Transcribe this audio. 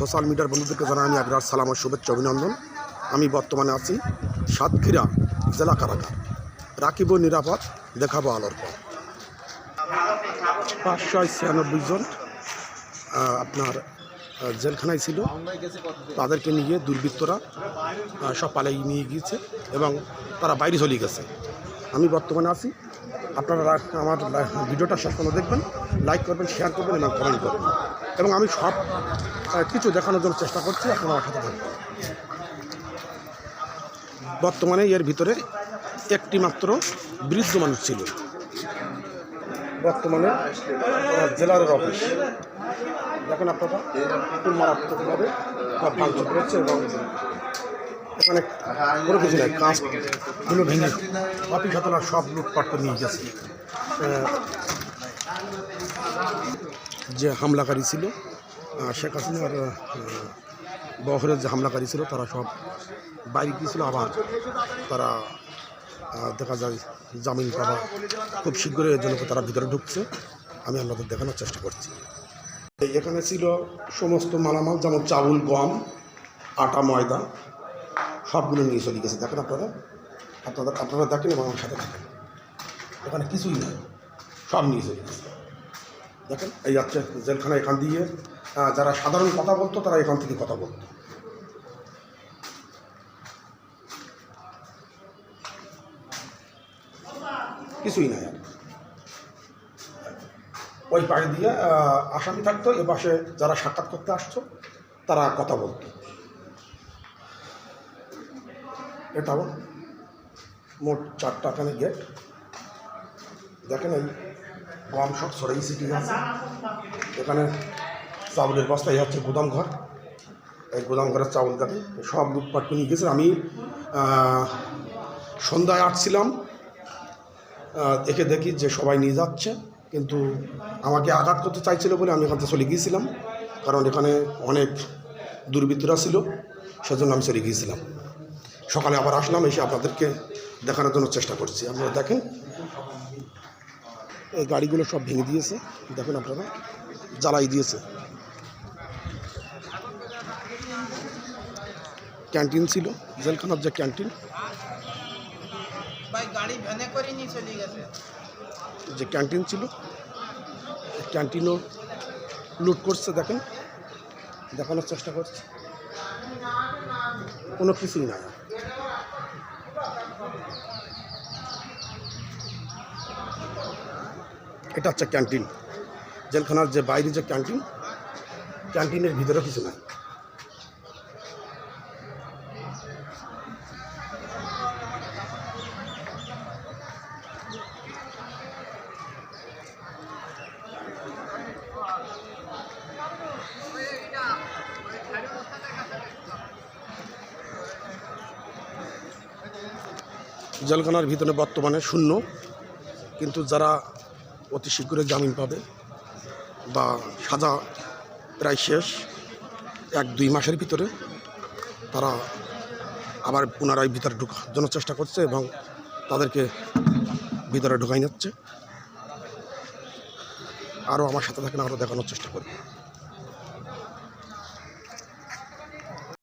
Social মিডিয়ার বন্ধুদেরকে জানাই আমি আগ্রার সালাম ও শুভেচ্ছা, অভিনন্দন। আমি বর্তমানে আছি সাতক্ষীরা জেলা কারাগার। রাখিব নিরাপদ, দেখাবো আলোর পর পাঁচশো ছিয়ানব্বই জন আপনার জেলখানায় ছিল। তাদেরকে নিয়ে দুর্বৃত্তরা সব পালাই নিয়ে গিয়েছে এবং তারা বাইরে চলে গেছে। আমি বর্তমানে আছি আপনারা আমার ভিডিওটা শেষ পর্যন্ত দেখবেন লাইক করবেন শেয়ার করবেন এবং কমেন্ট করবেন। এবং আমি সব কিছু দেখানোর জন্য চেষ্টা করছি, আপনারা আমার সাথে থাকবেন। বর্তমানে এর ভিতরে একটি মাত্র বৃদ্ধ মানুষ ছিল। বর্তমানে জেলার অফিস দেখেন আপনারা মারাত্মকভাবে ভাঙচুর করেছে এবং এখানে কোনো কিছু নেই কাঁচগুলো ভেঙে অফিস হাতলা সব লুটপাট নিয়ে গেছে। যে হামলাকারী ছিল শেখ হাসিনার বহরের যে হামলাকারী ছিল, তারা সব বাইরে গিয়েছিল, আবার তারা দেখা যায় জামিন পাওয়া খুব শীঘ্রই এর জন্য তারা ভিতরে ঢুকছে। আমি আপনাদের দেখানোর চেষ্টা করছি। এখানে ছিল সমস্ত মালামাল, যেমন চাউল, গম, আটা, ময়দা সবগুলো নিয়ে চলে গেছে। দেখেন আপনারা? আপনারা আপনারা দেখেন এবং সাথে থাকেন। এখানে কিছুই নেই। সব নিয়ে চলে গেছে। দেখেন, এই যাচ্ছে জেলখানা এখান দিয়ে যারা সাধারণ কথা বলতো, তারা এখান থেকে কথা বলতো। কিছুই নাই ওই পাশে দিয়ে আসামি থাকতো, এ পাশে যারা সাক্ষাৎ করতে আসতো, তারা কথা বলতো। এটাও মোট চারটা খানে গেট দেখেন এই গম সব ছড়াই সিটি আছে এখানে চাউলের বস্তা এই হচ্ছে গুদাম ঘর। এই গুদাম ঘরের চাউল দেখেন সব লুটপাট নিয়ে গেছে। আমি সন্ধ্যায় আসছিলাম। দেখে দেখি যে সবাই নিয়ে যাচ্ছে। কিন্তু আমাকে আঘাত করতে চাইছিল বলে আমি এখান থেকে চলে গিয়েছিলাম। কারণ এখানে অনেক দুর্বৃত্তরা ছিল। সেজন্য আমি চলে গিয়েছিলাম। সকালে আবার আসলাম এসে আপনাদেরকে দেখানোর জন্য চেষ্টা করছি। আপনারা দেখেন এই গাড়িগুলো সব ভেঙে দিয়েছে। দেখেন আপনারা জ্বালাই দিয়েছে। ক্যান্টিন ছিল জেলখানার যে ক্যান্টিন। যে ক্যান্টিন ছিল ক্যান্টিনও লুট করছে দেখেন। দেখানোর চেষ্টা করছে। কোনো কিছুই নাই। আর। এটা হচ্ছে ক্যান্টিন। জেলখানার যে বাইরে যে ক্যান্টিন ক্যান্টিনের ভিতরে কিছু নাই। জেলখানার ভিতরে বর্তমানে শূন্য। কিন্তু যারা অতি শীঘ্রই জামিন পাবে বা সাজা প্রায় শেষ, এক দুই মাসের ভিতরে তারা আবার পুনরায় ভিতরে ঢোকার জন্য চেষ্টা করছে এবং তাদেরকে ভিতরে ঢোকাই নিচ্ছে। আরও আমার সাথে থাকেন, আরও দেখানোর চেষ্টা করবে।